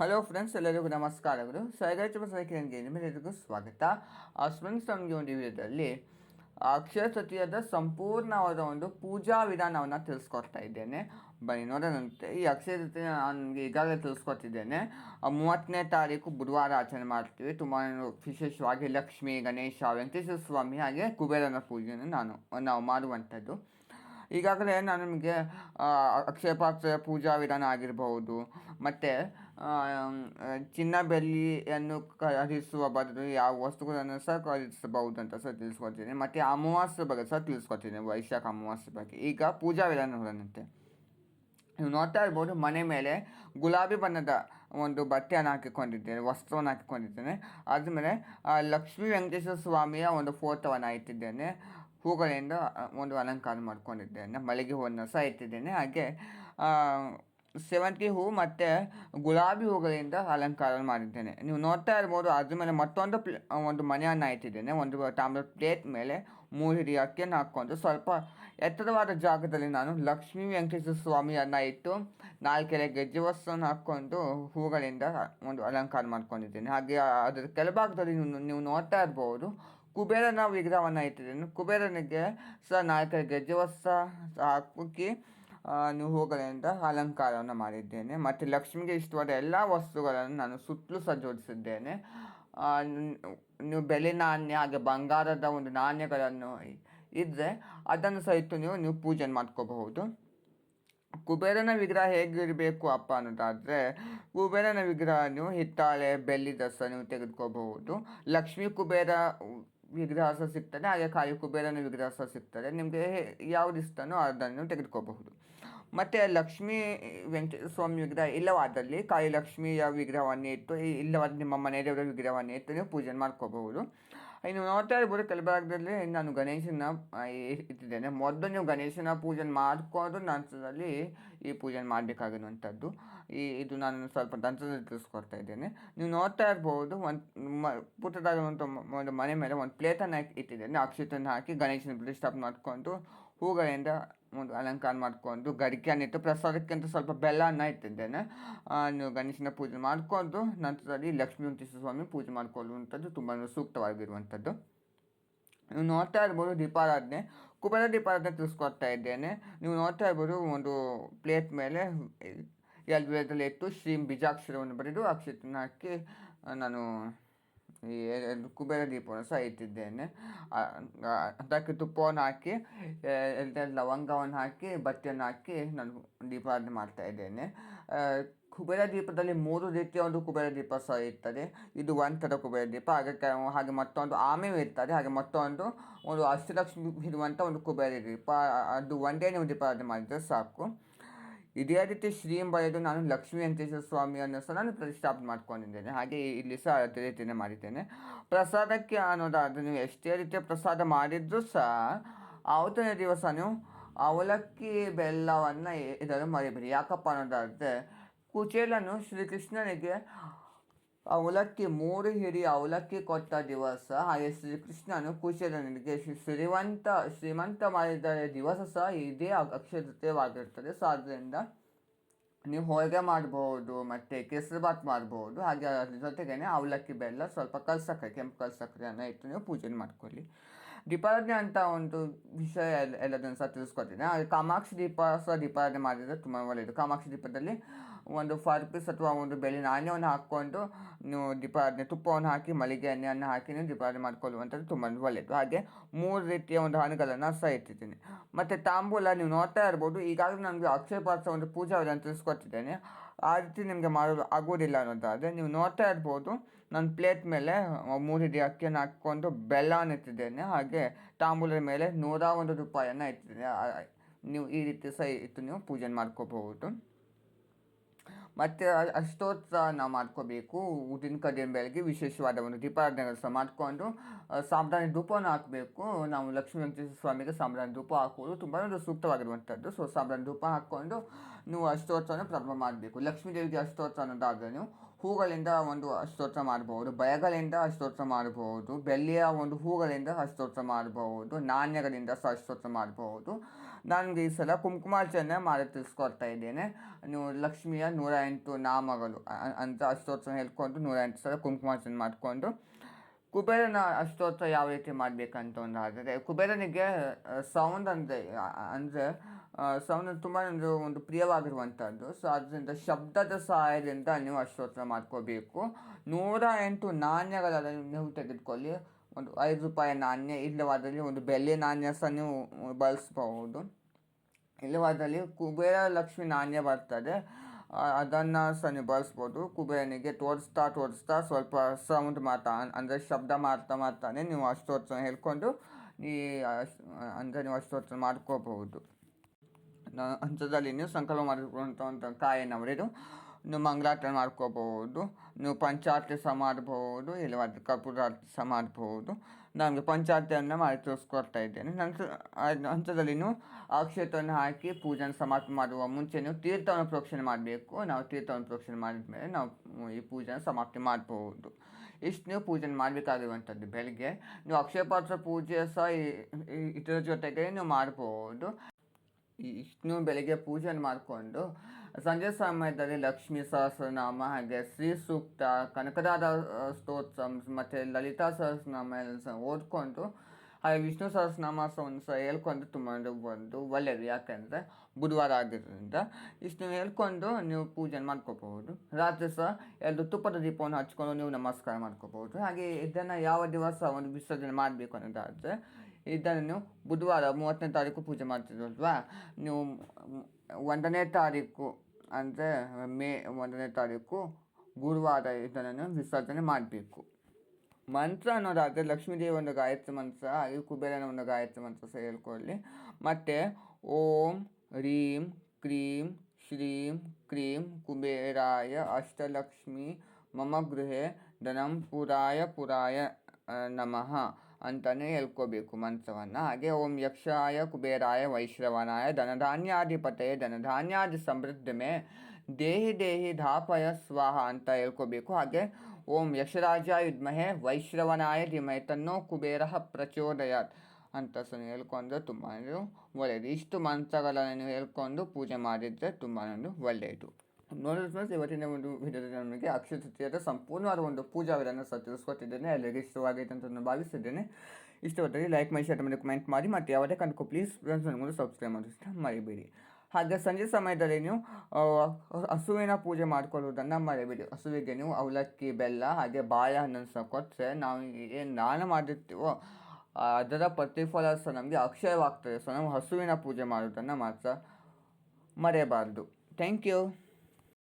Hello friends ಎಲ್ಲರಿಗೂ ನಮಸ್ಕಾರಗಳು ಸೈಗಾಚ ಸೈಕಿರನ್ಗೆ ನಿಮ್ಮೆಲ್ಲರಿಗೂ ಸ್ವಾಗತ. ಫ್ರೆಂಡ್ಸ್ ನಮಗೆ ಒಂದು ವಿಡಿಯೋದಲ್ಲಿ ಅಕ್ಷಯ ತೃತೀಯದ ಸಂಪೂರ್ಣವಾದ ಒಂದು ಪೂಜಾ ವಿಧಾನವನ್ನು ತಿಳಿಸ್ಕೊಡ್ತಾ ಇದ್ದೇನೆ. ಬನ್ನಿ ನೋಡೋಣಂತೆ ಈ ಅಕ್ಷಯ ತೃತೀಯ ನನಗೆ ಈಗಾಗಲೇ ತಿಳಿಸ್ಕೊಟ್ಟಿದ್ದೇನೆ. ಆ, ಮೂವತ್ತನೇ ತಾರೀಕು ಬುಧವಾರ ಆಚರಣೆ ಮಾಡ್ತೀವಿ. ತುಂಬ ವಿಶೇಷವಾಗಿ ಲಕ್ಷ್ಮಿ ಗಣೇಶ ವೆಂಕಟೇಶ್ವರ ಸ್ವಾಮಿ ಹಾಗೆ ಕುಬೇರನ ಪೂಜೆಯನ್ನು ನಾನು ನಾವು ಮಾಡುವಂಥದ್ದು. ಈಗಾಗಲೇ ನಾನು ನಿಮಗೆ ಅಕ್ಷಯ ಪಾತ್ರೆಯ ಪೂಜಾ ವಿಧಾನ ಆಗಿರಬಹುದು ಮತ್ತು ಚಿನ್ನ ಬೆಳ್ಳಿಯನ್ನು ಖರೀದಿಸುವ ಬದಲು ಯಾವ ವಸ್ತುಗಳನ್ನು ಸಹ ಖರೀದಿಸಬಹುದು ಅಂತ ಸಹ ತಿಳಿಸ್ಕೊಡ್ತೀನಿ. ಮತ್ತು ಅಮಾವಾಸ್ಯೆ ಬಗ್ಗೆ ಸಹ ತಿಳಿಸ್ಕೊಡ್ತೀನಿ, ವೈಶಾಖ ಅಮಾವಾಸ್ಯೆ ಬಗ್ಗೆ. ಈಗ ಪೂಜಾ ವಿಧಾನ ನೋಡೋಣಂತೆ. ನೀವು ನೋಡ್ತಾ ಇರ್ಬೋದು, ಮನೆ ಮೇಲೆ ಗುಲಾಬಿ ಬಣ್ಣದ ಒಂದು ಬಟ್ಟೆಯನ್ನು ಹಾಕಿಕೊಂಡಿದ್ದೇನೆ, ವಸ್ತ್ರವನ್ನು ಹಾಕಿಕೊಂಡಿದ್ದೇನೆ. ಆದಮೇಲೆ ಲಕ್ಷ್ಮೀ ವೆಂಕಟೇಶ್ವರ ಸ್ವಾಮಿಯ ಒಂದು ಫೋಟೋವನ್ನು ಇಟ್ಟಿದ್ದೇನೆ. ಹೂಗಳಿಂದ ಒಂದು ಅಲಂಕಾರ ಮಾಡಿಕೊಂಡಿದ್ದೇನೆ. ಮಲ್ಲಿಗೆ ಹೂವನ್ನು ಸಹ ಇಟ್ಟಿದ್ದೇನೆ. ಹಾಗೆ ಸೇವಂತಿಗೆ ಹೂವು ಮತ್ತು ಗುಲಾಬಿ ಹೂಗಳಿಂದ ಅಲಂಕಾರ ಮಾಡಿದ್ದೇನೆ. ನೀವು ನೋಡ್ತಾ ಇರ್ಬೋದು ಅದ್ರ ಮೇಲೆ ಮತ್ತೊಂದು ಪ್ಲೇ ಒಂದು ಮನೆಯನ್ನು ಇಟ್ಟಿದ್ದೇನೆ. ಒಂದು ತಾಮ್ರದ ಪ್ಲೇಟ್ ಮೇಲೆ ಮೂರು ಹಿಡಿ ಅಕ್ಕಿಯನ್ನು ಹಾಕ್ಕೊಂಡು ಸ್ವಲ್ಪ ಎತ್ತರವಾದ ಜಾಗದಲ್ಲಿ ನಾನು ಲಕ್ಷ್ಮೀ ವೆಂಕಟೇಶ್ವರ ಸ್ವಾಮಿಯನ್ನು ಇಟ್ಟು ನಾಲ್ಕೆರೆ ಗೆಜ್ಜೆ ವಸ್ತುವನ್ನು ಹಾಕ್ಕೊಂಡು ಹೂಗಳಿಂದ ಒಂದು ಅಲಂಕಾರ ಮಾಡ್ಕೊಂಡಿದ್ದೇನೆ. ಹಾಗೆ ಅದರ ಕೆಳಭಾಗದಲ್ಲಿ ನೀವು ನೀವು ನೋಡ್ತಾ ಇರ್ಬೋದು ಕುಬೇರನ ವಿಗ್ರಹವನ್ನು ಇಟ್ಟಿದ್ದೇನೆ. ಕುಬೇರನಿಗೆ ಸಹ ನಾಲ್ಕೈದು ಗೆಜ್ಜೆ ವಸ್ತ್ರ ಹಾಕಿ ನೀವು ಅಂತ ಅಲಂಕಾರವನ್ನು ಮಾಡಿದ್ದೇನೆ. ಮತ್ತು ಲಕ್ಷ್ಮಿಗೆ ಇಷ್ಟವಾದ ಎಲ್ಲ ವಸ್ತುಗಳನ್ನು ನಾನು ಸುತ್ತಲೂ ಸಹ ಜೋಡಿಸಿದ್ದೇನೆ ನೀವು ಬೆಲೆ ನಾಣ್ಯ ಹಾಗೆ ಬಂಗಾರದ ಒಂದು ನಾಣ್ಯಗಳನ್ನು ಇದ್ದರೆ ಅದನ್ನು ಸಹಿತ ನೀವು ನೀವು ಪೂಜೆ ಮಾಡ್ಕೋಬಹುದು. ಕುಬೇರನ ವಿಗ್ರಹ ಹೇಗಿರಬೇಕು ಅಪ್ಪ ಅನ್ನೋದಾದರೆ, ಕುಬೇರನ ವಿಗ್ರಹ ನೀವು ಹಿತ್ತಾಳೆ ಬೆಳ್ಳಿ ದಸ ನೀವು ತೆಗೆದುಕೋಬಹುದು. ಲಕ್ಷ್ಮೀ ಕುಬೇರ ವಿಗ್ರಹ ಸಹ ಸಿಗ್ತದೆ, ಹಾಗೆ ಕಾಯಿ ಕುಬೇರನ ವಿಗ್ರಹಸ ಸಿಗ್ತದೆ. ನಿಮಗೆ ಯಾವ್ದು ಇಷ್ಟನೋ ಅದನ್ನು ತೆಗೆದುಕೋಬಹುದು. ಮತ್ತು ಲಕ್ಷ್ಮೀ ವೆಂಕಟೇಶ್ವರ ಸ್ವಾಮಿ ವಿಗ್ರಹ ಇಲ್ಲವಾದಲ್ಲಿ ಕಾಯಿ ಲಕ್ಷ್ಮಿಯ ವಿಗ್ರಹವನ್ನೇ ಇಟ್ಟು ಇಲ್ಲವಾದ ನಿಮ್ಮ ಮನೆಯವರ ವಿಗ್ರಹವನ್ನೇ ಇಟ್ಟು ನೀವು ಪೂಜೆ ಮಾಡ್ಕೋಬಹುದು. ಇನ್ನು ನೋಡ್ತಾ ಇರ್ಬೋದು ಕೆಲಭಾಗದಲ್ಲಿ ನಾನು ಗಣೇಶನ ಇಟ್ಟಿದ್ದೇನೆ. ಮೊದಲು ನೀವು ಗಣೇಶನ ಪೂಜೆ ಮಾಡಿಕೊಂಡು ನಂತರದಲ್ಲಿ ಈ ಪೂಜೆ ಮಾಡಬೇಕಾಗಿರುವಂಥದ್ದು. ಈ, ಇದು ನಾನು ಸ್ವಲ್ಪ ತಂತ್ರದಲ್ಲಿ ತಿಳಿಸ್ಕೊಡ್ತಾ ಇದ್ದೇನೆ. ನೀವು ನೋಡ್ತಾ ಇರ್ಬೋದು, ಒಂದು, ಮ ಪುಟ್ಟದಾದ ಒಂದು ಒಂದು ಮನೆ ಮೇಲೆ ಒಂದು ಪ್ಲೇಟನ್ನು ಇಟ್ಟಿದ್ದೇನೆ. ಅಕ್ಷತನ ಹಾಕಿ ಗಣೇಶನ ಪ್ರತಿಷ್ಠಾಪನೆ ಮಾಡಿಕೊಂಡು ಹೂಗಳಿಂದ ಒಂದು ಅಲಂಕಾರ ಮಾಡಿಕೊಂಡು ಗರಿಕೆಯನ್ನಿಟ್ಟು ಪ್ರಸಾದಕ್ಕೆ ಅಂತ ಸ್ವಲ್ಪ ಬೆಲ್ಲನ ಇಟ್ಟಿದ್ದೇನೆ. ನೀವು ಗಣೇಶನ ಪೂಜೆ ಮಾಡಿಕೊಂಡು ನಂತರದಲ್ಲಿ ಲಕ್ಷ್ಮೀ ಸ್ವಾಮಿ ಪೂಜೆ ಮಾಡಿಕೊಳ್ಳುವಂಥದ್ದು ತುಂಬ ಸೂಕ್ತವಾಗಿರುವಂಥದ್ದು. ನೀವು ನೋಡ್ತಾ ಇರ್ಬೋದು ದೀಪಾರಾಧನೆ. ಕುಬೇರ ದೀಪಾರಾಧನೆ ತಿಳಿಸ್ಕೊಡ್ತಾ ಇದ್ದೇನೆ. ನೀವು ನೋಡ್ತಾ ಇರ್ಬೋದು ಒಂದು ಪ್ಲೇಟ್ ಮೇಲೆ ಎರಡು ವೇದದಲ್ಲಿ ಇಟ್ಟು ಶ್ರೀ ಬೀಜಾಕ್ಷರವನ್ನು ಬರೆದು ಅಕ್ಷರನ ಹಾಕಿ ನಾನು ಕುಬೇರ ದೀಪವನ್ನು ಸಹ ಇಟ್ಟಿದ್ದೇನೆ. ಅದಕ್ಕೆ ತುಪ್ಪವನ್ನು ಹಾಕಿ ಲವಂಗವನ್ನು ಹಾಕಿ, ಬತ್ತಿಯನ್ನು ಹಾಕಿ ನಾನು ದೀಪಾರಾಧನೆ ಮಾಡ್ತಾ ಇದ್ದೇನೆ. ಕುಬೇರ ದೀಪದಲ್ಲಿ ಮೂರು ರೀತಿಯ ಒಂದು ಕುಬೇರ ದೀಪ ಸಹ ಇರ್ತದೆ. ಇದು ಒಂಥರ ಕುಬೇರ ದೀಪ, ಹಾಗೆ ಹಾಗೆ ಮತ್ತೊಂದು ಆಮೆ ಇರ್ತದೆ. ಹಾಗೆ ಮತ್ತೊಂದು ಒಂದು ಅಷ್ಟಲಕ್ಷ್ಮಿ ಇರುವಂಥ ಒಂದು ಕುಬೇರ ದೀಪ. ಅದು ಒಂದೇ ನೀವು ದೀಪಾರಾಧನೆ ಮಾಡಿದರೆ ಸಾಕು. ಇದೇ ರೀತಿ ಶ್ರೀ ಬರೆದು ನಾನು ಲಕ್ಷ್ಮೀ ವೆಂಕಟೇಶ್ವರ ಸ್ವಾಮಿಯನ್ನು ಸಹ ನಾನು ಪ್ರತಿಷ್ಠಾಪನೆ ಮಾಡ್ಕೊಂಡಿದ್ದೇನೆ. ಹಾಗೆ ಇಲ್ಲಿ ಸಹ ಅದೇ ರೀತಿಯೇ ಮಾಡಿದ್ದೇನೆ. ಪ್ರಸಾದಕ್ಕೆ ಅನ್ನೋದಾದರೆ ನೀವು ಎಷ್ಟೇ ರೀತಿಯ ಪ್ರಸಾದ ಮಾಡಿದರೂ ಸಹ ಆವತ್ತನೇ ದಿವಸ ನೀವು ಅವಲಕ್ಕಿ ಬೆಲ್ಲವನ್ನು ಇದನ್ನು ಮರಿಬೇಡಿ. ಯಾಕಪ್ಪ ಅನ್ನೋದಾದರೆ ಕುಚೇಲನು ಶ್ರೀಕೃಷ್ಣನಿಗೆ ಅವಲಕ್ಕಿ ಮೂರು ಹಿಡಿ ಅವಲಕ್ಕಿ ಕೊಟ್ಟ ದಿವಸ ಹಾಗೆ ಶ್ರೀಕೃಷ್ಣನು ಕುಶಲನಿಗೆ ಶ್ರೀ- ಶ್ರೀಮಂತ ಶ್ರೀಮಂತ ಮಾಡಿದ ದಿವಸ ಸಹ ಇದೇ ಅಕ್ಷಯ ತೃತೀಯವಾಗಿರ್ತದೆ ಸೊ ಆದ್ದರಿಂದ ನೀವು ಹೋಳಿಗೆ ಮಾಡ್ಬೋದು, ಮತ್ತು ಕೇಸರಿಬಾತ್ ಮಾಡ್ಬೋದು. ಹಾಗೆ ಅದ್ರ ಜೊತೆಗೇನೆ ಅವಲಕ್ಕಿ ಬೆಲ್ಲ ಸ್ವಲ್ಪ ಕಲ್ಸಕ್ಕರೆ ಕೆಂಪು ಕಲ್ಸಕ್ಕರೆಯನ್ನು ಇಟ್ಟು ನೀವು ಪೂಜೆ ಮಾಡ್ಕೊಳ್ಳಿ. ದೀಪಾರಾಧನೆ ಅಂತ ಒಂದು ವಿಷಯ ಎಲ್ಲ, ಎಲ್ಲದನ್ನು ಸಹ ತಿಳಿಸ್ಕೊತೀನಿ ಹಾಗೆ ಕಾಮಾಕ್ಷಿ ದೀಪ ಸಹ ದೀಪಾರಾಧನೆ ಮಾಡಿದರೆ ತುಂಬ ಒಳ್ಳೆಯದು. ಕಾಮಾಕ್ಷಿ ದೀಪದಲ್ಲಿ ಒಂದು ಫೈವ್ ರುಪೀಸ್ ಅಥವಾ ಒಂದು ಬೆಳೆ ನಾಣ್ಯವನ್ನು ಹಾಕ್ಕೊಂಡು ನೀವು ದೀಪಾರಾಧನೆ, ತುಪ್ಪವನ್ನು ಹಾಕಿ, ಮಲ್ಲಿಗೆ ಎಣ್ಣೆಯನ್ನು ಹಾಕಿ ನೀವು ದೀಪಾರಾಧನೆ ಮಾಡ್ಕೊಳ್ಳುವಂಥದ್ದು ತುಂಬ ಒಳ್ಳೆಯದು. ಹಾಗೆ ಮೂರು ರೀತಿಯ ಒಂದು ಹಣ್ಣುಗಳನ್ನು ಸಹ ಇಟ್ಟಿದ್ದೀನಿ. ಮತ್ತು ತಾಂಬೂಲ ನೀವು ನೋಡ್ತಾ ಇರ್ಬೋದು. ಈಗಾಗಲೇ ನನಗೆ ಅಕ್ಷಯ ಒಂದು ಪೂಜೆ ಅವರನ್ನು ತಿಳಿಸ್ಕೊಟ್ಟಿದ್ದೇನೆ. ಆ ರೀತಿ ನಿಮಗೆ ಮಾಡಲು ಆಗೋದಿಲ್ಲ ಅನ್ನೋದಾದರೆ ನೀವು ನೋಡ್ತಾ ಇರ್ಬೋದು. ನನ್ನ ಪ್ಲೇಟ್ ಮೇಲೆ ಮೂರು ಹಿಡಿ ಅಕ್ಕಿಯನ್ನು ಹಾಕ್ಕೊಂಡು ಬೆಲ್ಲವನ್ನು ಇಟ್ಟಿದ್ದೇನೆ. ಹಾಗೆ ತಾಂಬೂಲದ ಮೇಲೆ ನೂರ ಒಂದು ರೂಪಾಯಿಯನ್ನು ಇಟ್ಟಿದ್ದೇನೆ ನೀವು ಈ ರೀತಿ ಸಹ ಇಟ್ಟು ನೀವು ಪೂಜೆ ಮಾಡ್ಕೋಬಹುದು. ಮತ್ತು ಅಷ್ಟೋತ್ಸವ ನಾವು ಮಾಡ್ಕೋಬೇಕು. ಊದಿನ ಕಡ್ಡಿನ ಬೆಳಗ್ಗೆ ವಿಶೇಷವಾದ ಒಂದು ದೀಪಾರಾಧನೆಗಳು ಸಹ ಮಾಡಿಕೊಂಡು ಸಾಂಬ್ರಾಣಿ ಧೂಪವನ್ನು ಹಾಕಬೇಕು. ನಾವು ಲಕ್ಷ್ಮೀ ವೆಂಕಟೇಶ್ವರ ಸ್ವಾಮಿಗೆ ಸಾಂಬ್ರಾಣಿ ಧೂಪ ಹಾಕೋದು ತುಂಬ ಒಂದು ಸೂಕ್ತವಾಗಿರುವಂಥದ್ದು. ಸೊ, ಸಾಂಬ್ರಾಣಿ ಧೂಪ ಹಾಕ್ಕೊಂಡು ನೀವು ಅಷ್ಟೋತ್ಸವನ ಪ್ರಾರಂಭ ಮಾಡಬೇಕು. ಲಕ್ಷ್ಮೀ ದೇವಿಗೆ ಅಷ್ಟೋತ್ಸವ ಅನ್ನೋದಾದರೆ ನೀವು ಹೂಗಳಿಂದ ಒಂದು ಸ್ತೋತ್ರ ಮಾಡಬಹುದು, ಬಯಗಳಿಂದ ಸ್ತೋತ್ರ ಮಾಡಬಹುದು, ಬೆಳ್ಳಿಯ ಒಂದು ಹೂಗಳಿಂದ ಸ್ತೋತ್ರ ಮಾಡಬಹುದು, ನಾಣ್ಯಗಳಿಂದ ಸಹ ಸ್ತೋತ್ರ ಮಾಡಬಹುದು. ನನಗೆ ಈ ಸಲ ಕುಂಕುಮಾರ್ಚನೆ ಮಾಡಿ ತಿಳಿಸ್ಕೊಡ್ತಾ ಇದ್ದೇನೆ. ನೀವು ಲಕ್ಷ್ಮಿಯ ನೂರ ಎಂಟು ನಾಮಗಳು ಅಂತ ಅಷ್ಟೋತ್ರ ಹೇಳ್ಕೊಂಡು ನೂರ ಎಂಟು ಸಲ ಕುಂಕುಮಾರ್ಚನೆ ಮಾಡಿಕೊಂಡು, ಕುಬೇರನ ಅಷ್ಟೋತ್ರ ಯಾವ ರೀತಿ ಮಾಡಬೇಕಂತ ಒಂದು ಆದರೆ ಕುಬೇರನಿಗೆ ಸೌಂಡ್ ಅಂದರೆ ಅಂದರೆ ಸೌಂಡ್ ತುಂಬ ಒಂದು ಒಂದು ಪ್ರಿಯವಾಗಿರುವಂಥದ್ದು ಸೊ ಅದರಿಂದ ಶಬ್ದದ ಸಹಾಯದಿಂದ ನೀವು ಅಷ್ಟೋತ್ರ ಮಾಡ್ಕೋಬೇಕು. ನೂರ ಎಂಟು ನಾಣ್ಯಗಳನ್ನು ನೀವು ತೆಗೆದುಕೊಳ್ಳಿ. ಒಂದು ಐದು ರೂಪಾಯಿ ನಾಣ್ಯ, ಇಲ್ಲವಾದಲ್ಲಿ ಒಂದು ಬೆಳ್ಳಿ ನಾಣ್ಯ ಸಹ ನೀವು ಬಳಸ್ಬಹುದು. ಇಲ್ಲವಾದಲ್ಲಿ ಕುಬೇರ ಲಕ್ಷ್ಮಿ ನಾಣ್ಯ ಬರ್ತದೆ. ಅದನ್ನು ಸಹ ನೀವು ಬಳಸ್ಬೋದು ಕುಬೇರನಿಗೆ ತೋರಿಸ್ತಾ ತೋರಿಸ್ತಾ ಸ್ವಲ್ಪ ಸೌಂಡ್ ಮಾಡ್ತಾ, ಅಂದರೆ ಶಬ್ದ ಮಾಡ್ತಾ ಮಾಡ್ತಾನೆ ನೀವು ಅಷ್ಟೋತ್ತರ ಹೇಳ್ಕೊಂಡು ನೀ ಅಂದರೆ ನೀವು ಅಷ್ಟೋತ್ತರ ಮಾಡ್ಕೋಬಹುದು. ಹಂತದಲ್ಲಿ ನೀವು ಸಂಕಲ್ಪ ಮಾಡಿರುವಂಥ ಒಂದು ಕಾಯನ್ನು ಅವರಿದು ನೀವು ಮಂಗಳಾರತಿ ಮಾಡ್ಕೋಬಹುದು. ನೀವು ಪಂಚಾರತಿ ಸಹ ಮಾಡಬಹುದು ಇಲ್ಲವಾದ್ರೆ ಕರ್ಪೂರಾರತಿ ಸಹ ಮಾಡಬಹುದು ನಮಗೆ ಪಂಚಾರತಿಯನ್ನು ಮಾಡಿ ತೋರಿಸ್ಕೊಡ್ತಾ ಇದ್ದೇನೆ. ನಂತರ ಹಂತದಲ್ಲಿ ನೀವು ಅಕ್ಷತವನ್ನು ಹಾಕಿ ಪೂಜೆನ ಸಮಾಪ್ತಿ ಮಾಡುವ ಮುಂಚೆ ನೀವು ತೀರ್ಥವನ್ನು ಪ್ರೋಕ್ಷಣೆ ಮಾಡಬೇಕು. ನಾವು ತೀರ್ಥವನ್ನು ಪ್ರೋಕ್ಷಣೆ ಮಾಡಿದ ಮೇಲೆ ನಾವು ಈ ಪೂಜೆನ ಸಮಾಪ್ತಿ ಮಾಡಬಹುದು. ಇಷ್ಟು ನೀವು ಪೂಜೆ ಮಾಡಬೇಕಾಗಿರುವಂಥದ್ದು ಬೆಳಗ್ಗೆ. ನೀವು ಅಕ್ಷಯ ಪಾತ್ರ ಪೂಜೆ ಸಹ ಇದರ ಜೊತೆಗೆ ನೀವು ಮಾಡ್ಬೋದು ಈ ಇಷ್ಟು ಬೆಳಗ್ಗೆ ಪೂಜೆ ಮಾಡಿಕೊಂಡು ಸಂಜೆ ಸಮಯದಲ್ಲಿ ಲಕ್ಷ್ಮೀ ಸಹಸ್ರನಾಮ ಹಾಗೆ ಶ್ರೀ ಸೂಕ್ತ ಕನಕದಾದ ಆ, ಸ್ತೋತ್ರ ಮತ್ತು ಲಲಿತಾ ಸಹಸ್ರನಾಮ ಎಲ್ಲ ಓದ್ಕೊಂಡು ಹಾಗೆ ವಿಷ್ಣು ಸಹಸ್ರನಾಮ ಸಹ ಹೇಳ್ಕೊಂಡು ತುಂಬ ಬಂದು ಒಳ್ಳೆಯದು ಯಾಕೆಂದರೆ ಬುಧವಾರ ಆಗಿರೋದ್ರಿಂದ ಇಷ್ಟು ಹೇಳ್ಕೊಂಡು ನೀವು ಪೂಜೆ ಮಾಡ್ಕೋಬಹುದು ರಾತ್ರಿ ಸಹ ಎರಡು ತುಪ್ಪದ ದೀಪವನ್ನು ಹಚ್ಕೊಂಡು ನೀವು ನಮಸ್ಕಾರ ಮಾಡ್ಕೋಬಹುದು ಹಾಗೆ ಇದನ್ನು ಯಾವ ದಿವಸ ಒಂದು ವಿಸರ್ಜನೆ ಮಾಡಬೇಕು ಅನ್ನೋದಾದರೆ ಇದನ್ನು ಬುಧವಾರ ಮೂವತ್ತನೇ ತಾರೀಕು ಪೂಜೆ ಮಾಡ್ತಿದ್ರಲ್ವಾ? ನೀವು ಒಂದನೇ ತಾರೀಕು ಅಂದರೆ ಮೇ ಒಂದನೇ ತಾರೀಕು ಗುರುವಾರ ಇದನ್ನು ವಿಸರ್ಜನೆ ಮಾಡಬೇಕು. ಮಂತ್ರ ಅನ್ನೋದಾದರೆ ಲಕ್ಷ್ಮೀದೇವಿ ಒಂದು ಗಾಯತ್ರಿ ಮಂತ್ರ, ಹಾಗೆ ಕುಬೇರನ ಒಂದು ಗಾಯತ್ರಿ ಮಂತ್ರ ಸಹ ಹೇಳ್ಕೊಳ್ಳಿ. ಮತ್ತು ಓಂ ರೀಂ ಕ್ರೀಂ ಶ್ರೀಂ ಕ್ರೀಂ ಕುಬೇರಾಯ ಅಷ್ಟಲಕ್ಷ್ಮಿ ಮಮ ಗೃಹೆ ಧನಂ ಪುರಾಯ ಪುರಾಯ ನಮಃ. ಅಂತಲೇ ಹೇಳ್ಕೋಬೇಕು ಮಂತ್ರವನ್ನು ಹಾಗೆ ಓಂ ಯಕ್ಷಾಯ ಕುಬೇರಾಯ ವೈಶ್ರವನಾಯ ಧನಧಾನ್ಯಾಧಿಪತಯ ಧನಧಾನ್ಯಾದಿ ಸಮೃದ್ಧಮೆ ದೇಹಿ ದೇಹಿ ಧಾಪಯ ಸ್ವಾಹ ಅಂತ ಹೇಳ್ಕೋಬೇಕು. ಹಾಗೆ ಓಂ ಯಕ್ಷರಾಜ ವಿದ್ಮಹೆ ವೈಶ್ರವನಾಯ ಧಿಮಹೆ ತನ್ನೋ ಕುಬೇರ ಪ್ರಚೋದಯಾತ್ ಅಂತ ಸಹ ಹೇಳ್ಕೊಂಡು ತುಂಬಾ ಒಳ್ಳೆಯದು ಇಷ್ಟು ಮಂತ್ರಗಳನ್ನು ಹೇಳ್ಕೊಂಡು ಪೂಜೆ ಮಾಡಿದರೆ ತುಂಬಾ ಒಳ್ಳೆಯದು ನೋಡಿದ್ರೆ ಫ್ರೆಂಡ್ಸ್ ಇವತ್ತಿನ ಒಂದು ವಿಡಿಯೋದಲ್ಲಿ ನಮಗೆ ಅಕ್ಷಯ ತೃತೀಯದ ಸಂಪೂರ್ಣವಾದ ಒಂದು ಪೂಜಾ ವಿಧಾನ ಸಹ ತಿಳಿಸ್ಕೊಟ್ಟಿದ್ದೇನೆ ಎಲ್ಲರಿಗೂ ಇಷ್ಟವಾಗೈತೆ ಅಂತ ನಾನು ಭಾವಿಸಿದ್ದೇನೆ. ಇಷ್ಟವಾದಲ್ಲಿ ಲೈಕ್ ಮಾಡಿ ಶೇರ್ ಮಾಡಿ ಕಮೆಂಟ್ ಮಾಡಿ, ಮತ್ತು ಯಾವುದೇ ಕಂಡು ಪ್ಲೀಸ್ ಫ್ರೆಂಡ್ಸ್ ನನಗೊಂದು ಸಬ್ಸ್ಕ್ರೈಬ್ ಮಾಡೋದನ್ನ ಮರಿಬೇಡಿ. ಹಾಗೆ ಸಂಜೆ ಸಮಯದಲ್ಲಿ ನೀವು ಹಸುವಿನ ಪೂಜೆ ಮಾಡ್ಕೊಳ್ಳೋದನ್ನು ಮರಿಬೇಡಿ. ಹಸುವಿಗೆ ನೀವು ಅವಲಕ್ಕಿ, ಬೆಲ್ಲ, ಹಾಗೆ ಬಾಳೆಹಣ್ಣನ್ನು ಸಹ ಕೊಟ್ಟರೆ ನಾವು ಏನು ದಾನ ಮಾಡಿರ್ತೀವೋ ಅದರ ಪ್ರತಿಫಲ ಸಹ ನಮಗೆ ಅಕ್ಷಯವಾಗ್ತದೆ. ಸೊ, ನಾವು ಹಸುವಿನ ಪೂಜೆ ಮಾಡೋದನ್ನು ಮಾತ್ರ ಮರೆಯಬಾರ್ದು ಥ್ಯಾಂಕ್ ಯು